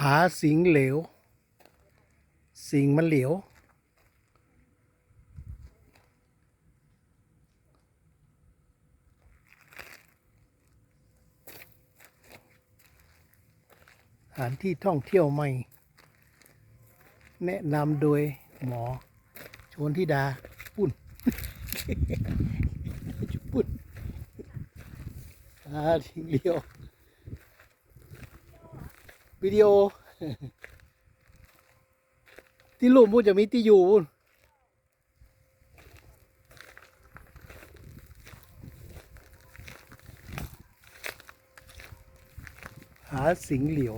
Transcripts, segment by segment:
ผาสิงเหลว สิงมันเหลว สถานที่ท่องเที่ยวใหม่ แนะนำโดยหมอชวนทิดาปุ่นปุ่นอาทิ้งเดียว วิดีโอ ที่รูปพูดจะมีที่อยู่พูดหาสิงเหลียว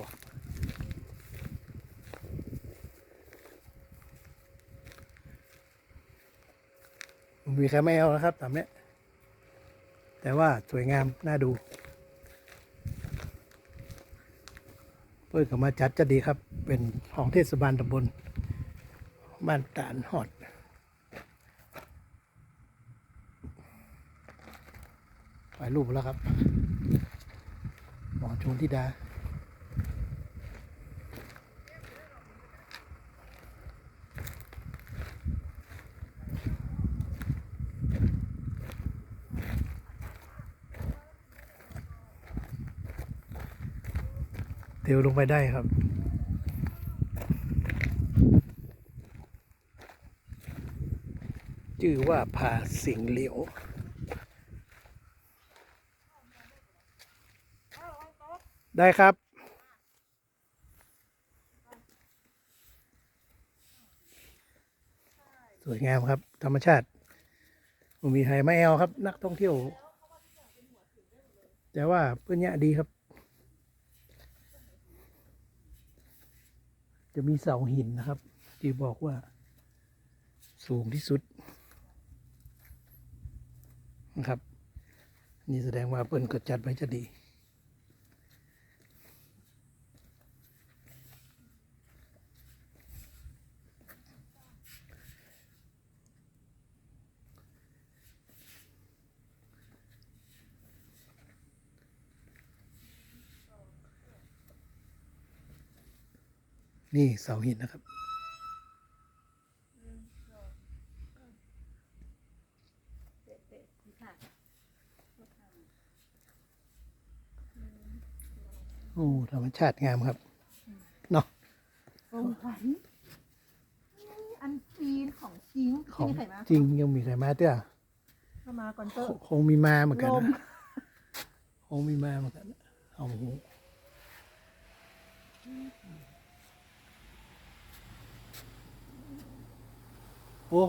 มีใครไม่เอานะครับตามนี้แต่ว่าสวยงาม น่าดู เปิดกับมาจัดจะดีครับ เป็นของเทศบาลตำบลบ้านตาลหอดถ่ายรูปแล้วครับหมอชนทิดา เดี๋ยวลงไปได้ครับ ชื่อว่าผาสิงเหลียวได้ครับสวยงามครับ ธรรมชาติมีไฮไม่แอลครับ นักท่องเที่ยว แต่ว่าเพื่อนเนี้ยดีครับ จะมีเสาหินนะครับ ที่บอกว่า สูงที่สุดนะครับ นี่แสดงว่าเปิ้นก็จัดไว้จะดี นี่เสาหินนะครับ โอ้ ธรรมชาติงามครับ เนาะของขวัญอันจีนของจริงของที่ไหนมาจริงยังมีใครมาเต้อเข้ามาก่อนเตอคร์คงมีมาเหมือนกันลมนะคงมีมาเหมือนกันนะเอาหู โอ้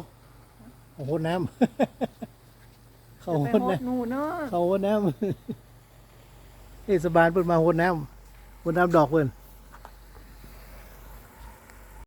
โอ้โหน้ำ เข้าจะโหไปดโหน้ดหนูเนาะำเข้าโหดน้ำเทศบาลเปิดมาโหดน้ำโหดน้ำดอกเพิ่น